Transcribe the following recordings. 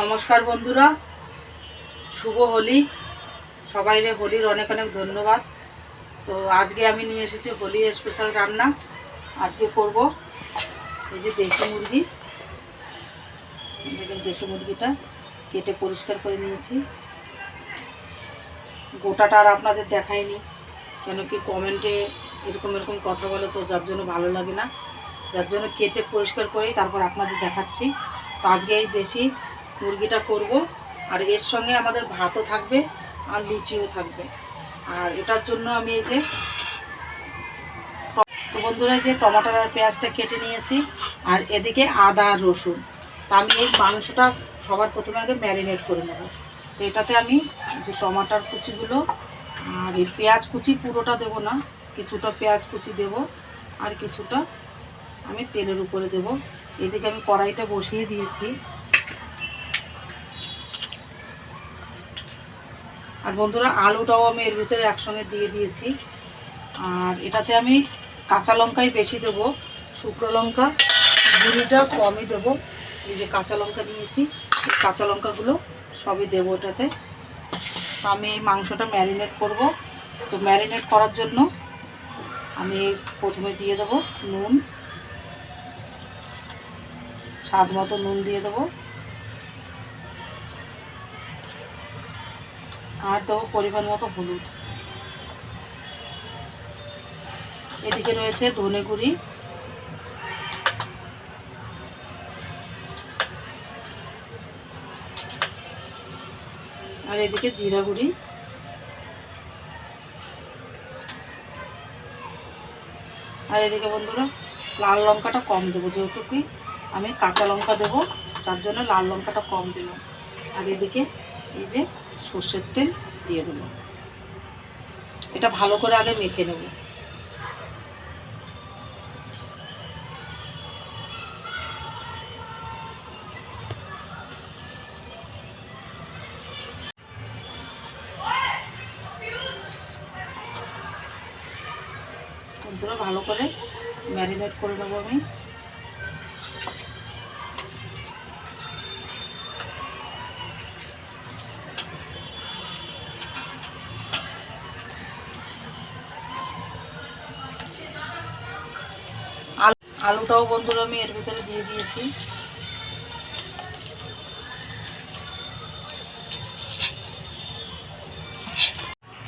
নমস্কার বন্ধুরা। শুভ হোলি। সবাইরে হোলির অনেক অনেক ধন্যবাদ। তো আজকে আমি নিয়ে এসেছি হোলি স্পেশাল রান্না। আজকে করব এই যে দেশি মুরগি। দেশি মুরগিটা কেটে পরিষ্কার করে নিয়েছি। গোটাটা আর আপনাদের দেখায়নি কেন কি কমেন্টে এরকম এরকম কথা বলে তো যার জন্য ভালো লাগে না। যার জন্য কেটে পরিষ্কার করেই তারপর আপনাদের দেখাচ্ছি। তো আজকে এই দেশি মুরগিটা করব। আর এর সঙ্গে আমাদের ভাতও থাকবে আর লুচিও থাকবে। আর এটার জন্য আমি এই যে তো বন্ধুরা যে টমাটোর আর পেঁয়াজটা কেটে নিয়েছি। আর এদিকে আদা আর রসুন। তা আমি এই মাংসটা সবার প্রথমে আগে ম্যারিনেট করে নেব। তো এটাতে আমি যে টমাটার কুচিগুলো আর এই পেঁয়াজ কুচি পুরোটা দেব না, কিছুটা পেঁয়াজ কুচি দেব আর কিছুটা আমি তেলের উপরে দেব। এদিকে আমি কড়াইটা বসিয়ে দিয়েছি। আর বন্ধুরা, আলুটাও আমি এর ভিতরে একসঙ্গে দিয়ে দিয়েছি। আর এটাতে আমি কাঁচা লঙ্কাই বেশি দেব, শুকনো লঙ্কা, গুঁড়িটা কমই দেবো। এই যে কাঁচা লঙ্কা নিয়েছি কাঁচা লঙ্কাগুলো সবই দেবো ওটাতে আমি এই মাংসটা ম্যারিনেট করব। তো ম্যারিনেট করার জন্য আমি প্রথমে দিয়ে দেবো নুন স্বাদ মতো নুন দিয়ে দেবো। আর দেবো পরিমাণ মতো হলুদ। এদিকে রয়েছে ধনে গুঁড়ি। আর এদিকে জিরা গুঁড়ি। আর এদিকে বন্ধুরা, লাল লঙ্কাটা কম দেবো যেহেতু কি আমি কাঁচা লঙ্কা দেবো, যার জন্য লাল লঙ্কাটা কম দেবো। আর এদিকে এই যে সর্ষের তেল দিয়ে দেবো। এটা ভালো করে আগে মেখে নেব। ভালো করে ম্যারিনেট করে নেব আমি। আলুটাও বন্ধুরা আমি এর ভিতরে দিয়ে দিয়েছি।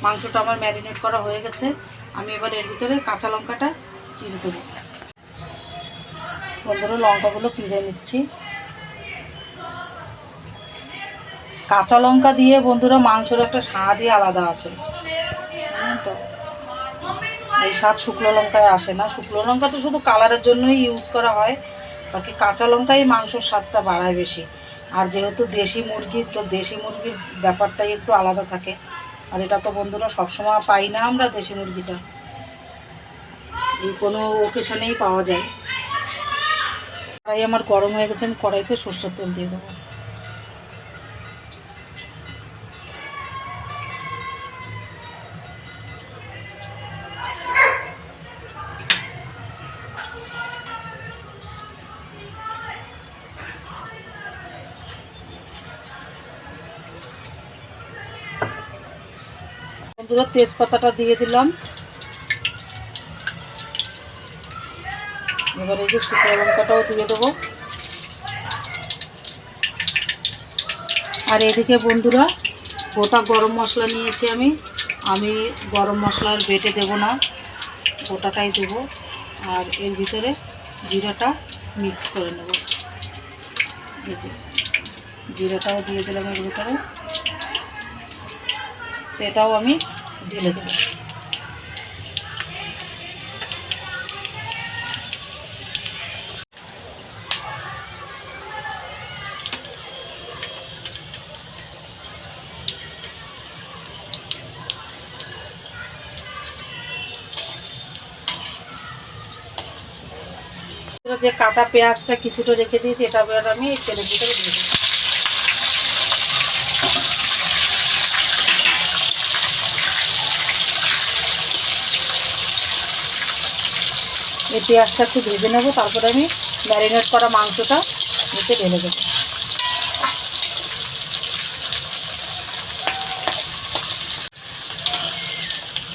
মাংসটা আমার ম্যারিনেট করা হয়ে গেছে। আমি এবার এর ভিতরে কাঁচা লঙ্কাটা চিড়ে দেবো। বন্ধুরা, লঙ্কাগুলো চিড়ে নিচ্ছি। কাঁচা লঙ্কা দিয়ে বন্ধুরা মাংসের একটা স্বাদই আলাদা আসে। এই স্বাদ শুকনো লঙ্কায় আসে না। শুকনো লঙ্কা তো শুধু কালারের জন্যই ইউজ করা হয়। বাকি কাঁচা লঙ্কাই মাংসর স্বাদটা বাড়ায় বেশি। আর যেহেতু দেশি মুরগি, তো দেশি মুরগির ব্যাপারটাই একটু আলাদা থাকে। আর এটা তো বন্ধুরা সবসময় পাই না আমরা দেশি মুরগিটা। এই কোনো ওকেশনেই পাওয়া যায়। কড়াই আমার গরম হয়ে গেছে, আমি কড়াইতে সর্ষের তেল দিয়ে দেবো। বন্ধুরা, তেজপাতাটা দিয়ে দিলাম। এবার এই যে শুকনো লঙ্কাটাও দিয়ে দেবো। আর এদিকে বন্ধুরা, গোটা গরম মশলা নিয়েছি আমি। আমি গরম মশলার বেটে দেব না, গোটাটাই দেবো। আর এর ভিতরে জিরাটা মিক্স করে নেব। জিরাটাও দিয়ে দিলাম এর ভিতরে। এটাও আমি ঢেলে দেবো। যে কাটা পেঁয়াজটা কিছুটা রেখে দিয়েছি এটা আমি তেলের ভিতরে দিয়ে দেবো। এই পেঁয়াজটা একটু ভেজে নেব, তারপরে আমি ম্যারিনেট করা মাংসটা নিতে ঢেলে দেবো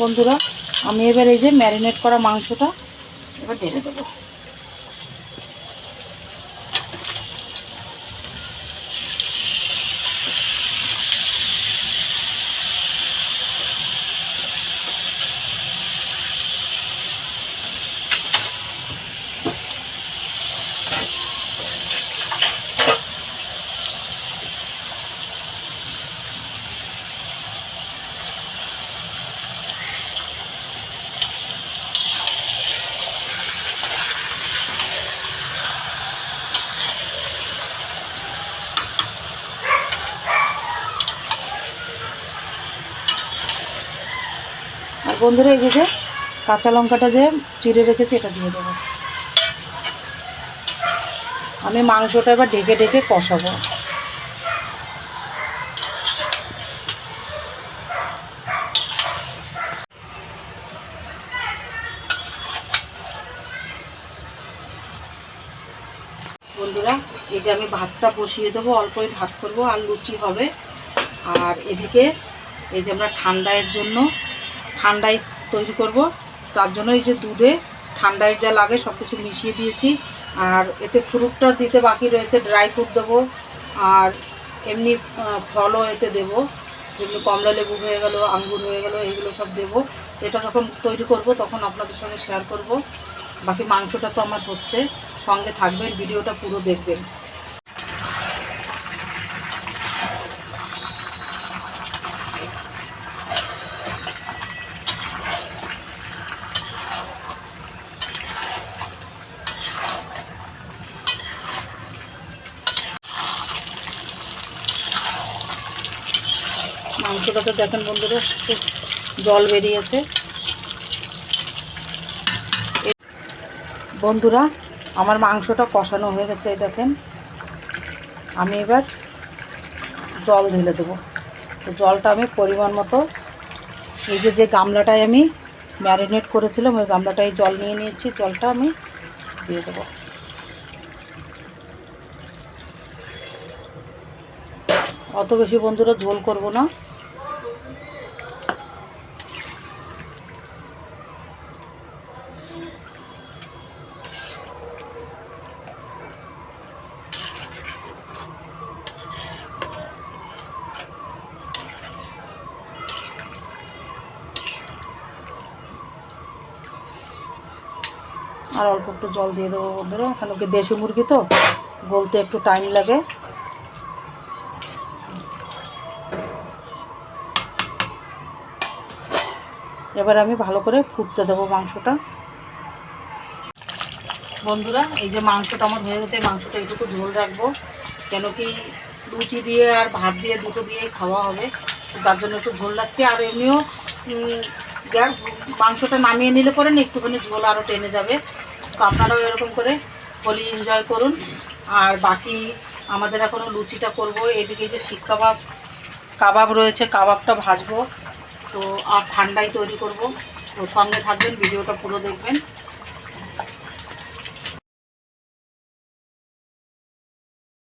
বন্ধুরা, আমি এবার এই যে ম্যারিনেট করা মাংসটা এবার ঢেলে দেবো বন্ধুরা, এই যে কাঁচা লঙ্কাটা যে চিড়ে রেখেছি, এটা দিয়ে দেবো। আমি মাংসটা এবার ঢেকে ঢেকে কষাবো। বন্ধুরা, এই যে আমি ভাতটা বসিয়ে দেবো, অল্পই ভাত করব, আর লুচি হবে। আর এদিকে এই যে আমরা ঠান্ডায়ের জন্য ঠান্ডায় তৈরি করব। তার জন্য এই যে দুধে ঠান্ডায় যা লাগে সব কিছু মিশিয়ে দিয়েছি। আর এতে ফ্রুটটা দিতে বাকি রয়েছে ড্রাই ফ্রুট দেবো। আর এমনি ফলও এতে দেবো। যেগুলো কমলা লেবু হয়ে গেল, আঙ্গুর হয়ে গেল, এগুলো সব দেবো। এটা যখন তৈরি করব, তখন আপনাদের সঙ্গে শেয়ার করব। বাকি মাংসটা তো আমার হচ্ছে। সঙ্গে থাকবেন, ভিডিওটা পুরো দেখবেন। মাংসটাতে দেখেন বন্ধুরা, খুব জল বেরিয়েছে। বন্ধুরা, আমার মাংসটা কষানো হয়ে গেছে, এই দেখেন। আমি এবার জল ঢেলে দেবো। তো জলটা আমি পরিমাণ মতো, এই যে যে গামলাটায় আমি ম্যারিনেট করেছিলাম, ওই গামলাটায় জল নিয়ে নিয়েছি, জলটা আমি দিয়ে দেবো। অত বেশি বন্ধুরা ঝোল করব না। আর অল্প একটু জল দিয়ে দেবো বন্ধুরা। এখানে কি দেশি মুরগি তো, গলতে একটু টাইম লাগে। এবার আমি ভালো করে ফুটতে দেবো মাংসটা। বন্ধুরা, এই যে মাংসটা আমার হয়ে গেছে মাংসটা এইটুকু ঝোল রাখব। কেন কি লুচি দিয়ে আর ভাত দিয়ে দুটো দিয়েই খাওয়া হবে তার জন্য একটু ঝোল লাগছে আর এমনিও মাংসটা নামিয়ে নিলে পরে না একটুখানি ঝোল আরও টেনে যাবে। তো আপনারাও এরকম করে হোলি এনজয় করুন। আর বাকি আমাদের এখনও লুচিটা করব, এদিকে যে শিক কাবাব কাবাব রয়েছে, কাবাবটা ভাজবো। তো আর ঠান্ডাই তৈরি করব। তো সঙ্গে থাকবেন, ভিডিওটা পুরো দেখবেন।